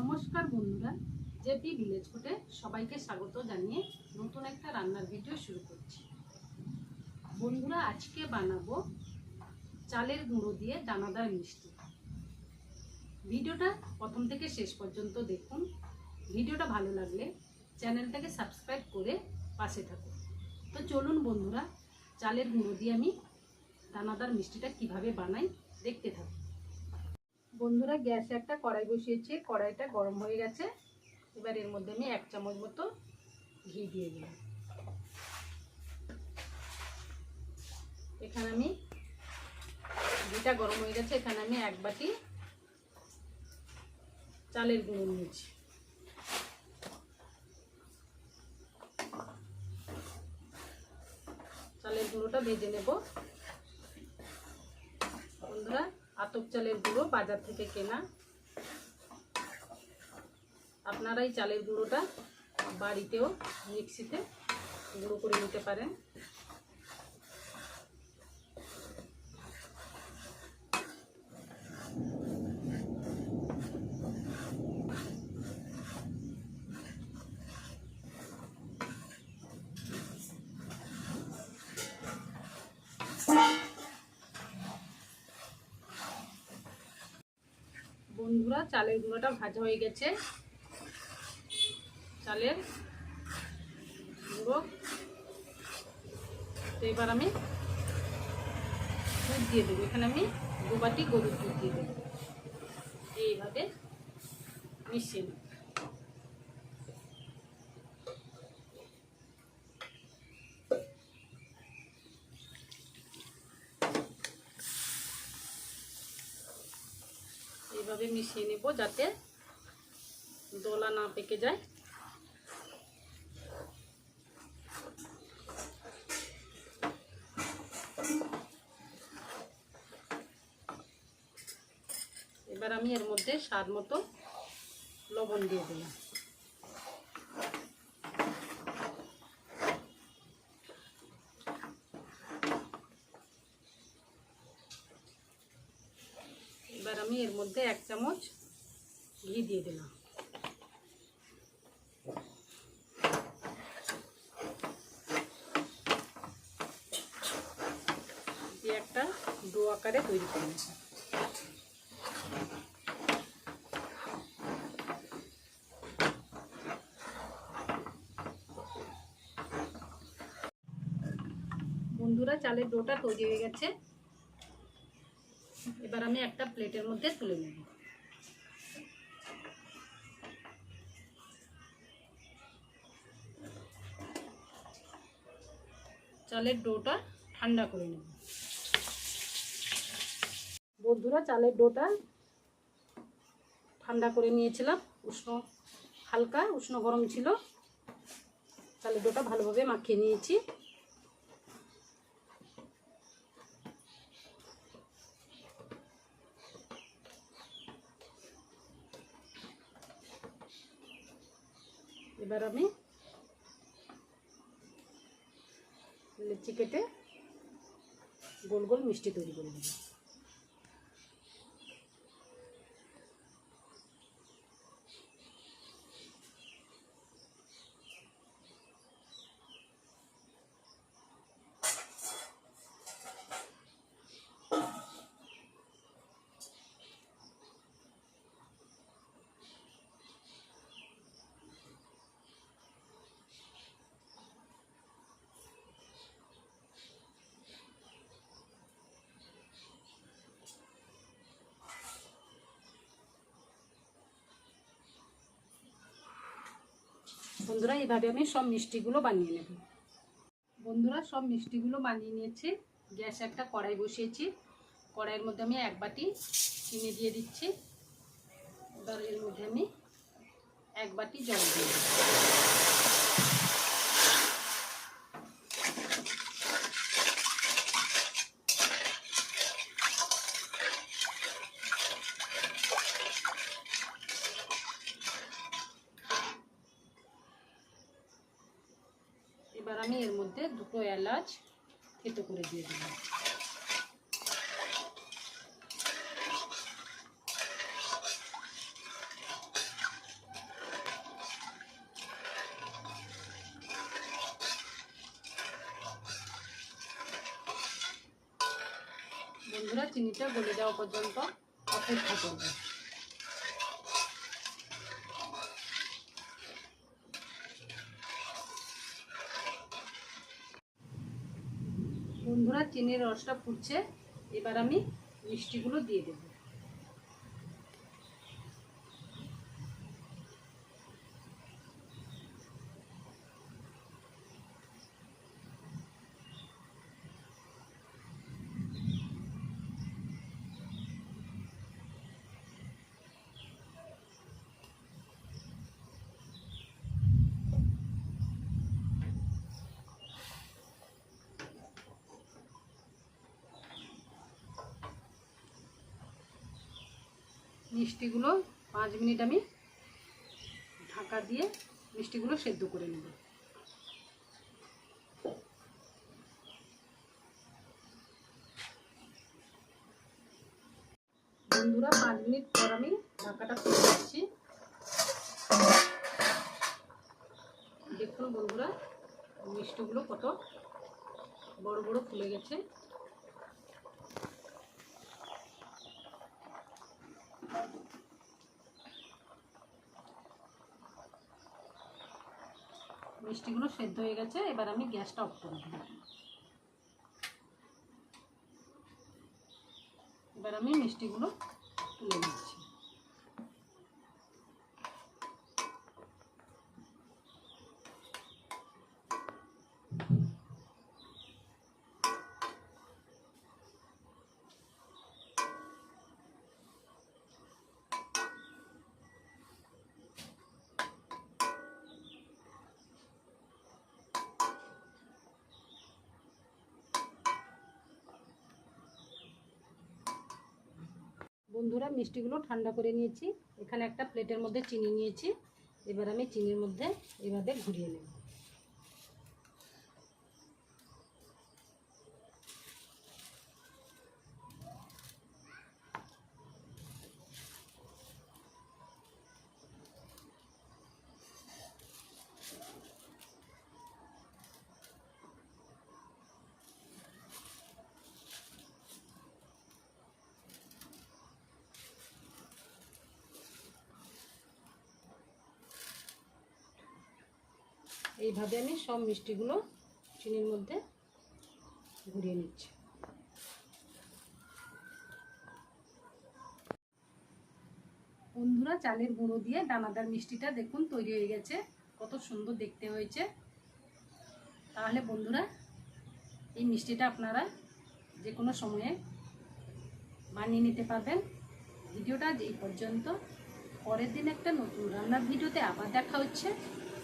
নমস্কার বন্ধুরা, JP village ফুটে সবাইকে স্বাগত জানিয়ে নতুন একটা রান্নার ভিডিও শুরু করছি। বন্ধুরা, আজকে বানাবো চালের গুঁড়ো দিয়ে দানাদার মিষ্টি। ভিডিওটা প্রথম থেকে শেষ পর্যন্ত দেখুন। ভিডিওটা ভালো লাগলে চ্যানেলটাকে সাবস্ক্রাইব করে পাশে থাকুন। তো চলুন বন্ধুরা, চালের গুঁড়ো দিয়ে আমি দানাদার মিষ্টিটা কীভাবে বানাই দেখতে থাকুন। বন্ধুরা, গ্যাসে একটা কড়াই বসিয়েছি, কড়াইটা গরম হয়ে গেছে। এবার এর মধ্যে আমি এক চামচ মতো ঘি দিয়ে দিলাম। এখানে আমি ঘিটা গরম হয়ে গেছে, এখানে আমি এক বাটি চালের গুঁড়ো নিয়েছি। চালের গুঁড়োটা ভেজে নেব। বন্ধুরা আতপ চালের গুঁড়ো বাজার থেকে কেনা। আপনারা এই চালের গুঁড়োটা বাড়িতেও, মিক্সিতে গুঁড়ো করে নিতে পারেন। বন্ধুরা চালের গুঁড়োটা ভাজা হয়ে গেছে। চালের গুঁড়ো। তো এবার আমি দুধ দিয়ে দেবো। এখানে আমি দু বাটি গরুর দুধ দিয়ে দেবো। এইভাবে মিশিয়ে নেব। এইভাবে মিশিয়ে নেব যাতে দোলা না পেকে যায়। এবার আমি এর মধ্যে স্বাদ মতো লবণ দিয়ে দিলাম এবার আমি এর মধ্যে এক চামচ ঘি দিয়ে দিলাম। দিয়ে একটা ডো আকারে তৈরি করে বন্ধুরা, চালের ডোটা তৈরি হয়ে গেছে। এবার আমি একটা প্লেটের মধ্যে তুলে নেব। চালের ডোটা ঠান্ডা করে নেব। বন্ধুরা, চালের ডোটা ঠান্ডা করে নিয়েছিলাম। উষ্ণ, হালকা, উষ্ণ গরম ছিল। চালের ডোটা ভালোভাবে মাখিয়ে নিয়েছি। এবার আমি লুচি কেটে গোল গোল মিষ্টি তৈরি করে নেব। বন্ধুরা এইভাবে আমি সব মিষ্টিগুলো বানিয়ে নেব। বন্ধুরা, সব মিষ্টিগুলো বানিয়ে নিয়েছি। গ্যাস একটা কড়াই বসিয়েছি। কড়াইয়ের মধ্যে আমি এক বাটি চিনি দিয়ে দিচ্ছি। এবার এর মধ্যে আমি এক বাটি জল দিয়ে দেব এবার আমি এর মধ্যে দুটো এলাচ থেতো করে দিয়ে দিলাম। বন্ধুরা, চিনিটা গলে যাওয়া পর্যন্ত অপেক্ষা করব। বন্ধুরা চিনির রসটা ফুটছে এবার আমি মিষ্টিগুলো দিয়ে দেবো। মিষ্টিগুলো পাঁচ মিনিট আমি ঢাকা দিয়ে মিষ্টিগুলো সেদ্ধ করে নেব। বন্ধুরা, পাঁচ মিনিট পর আমি ঢাকাটা খুলে দিচ্ছি দেখুন বন্ধুরা, মিষ্টিগুলো কত বড় বড় ফুলে গেছে। মিষ্টিগুলো সেদ্ধ হয়ে গেছে, এবার আমি গ্যাসটা অফ করে দিই এবার আমি মিষ্টিগুলো তুলে নিচ্ছি। বন্ধুরা, মিষ্টিগুলো ঠান্ডা করে নিয়েছি। এখানে একটা প্লেটের মধ্যে চিনি নিয়েছি। এবার আমি চিনির মধ্যে এভাবে ঘুরিয়ে নেব। এইভাবে আমি সব মিষ্টিগুলো চিনির মধ্যে ঘুরিয়ে নিচ্ছি। বন্ধুরা, চালের গুঁড়ো দিয়ে দানাদার মিষ্টিটা দেখুন তৈরি হয়ে গেছে, কত সুন্দর দেখতে হয়েছে। তাহলে বন্ধুরা, এই মিষ্টিটা আপনারা যে কোনো সময়ে বানিয়ে নিতে পারবেন। ভিডিওটা এই পর্যন্ত। পরের দিন একটা নতুন রান্নার ভিডিওতে আবার দেখা হচ্ছে।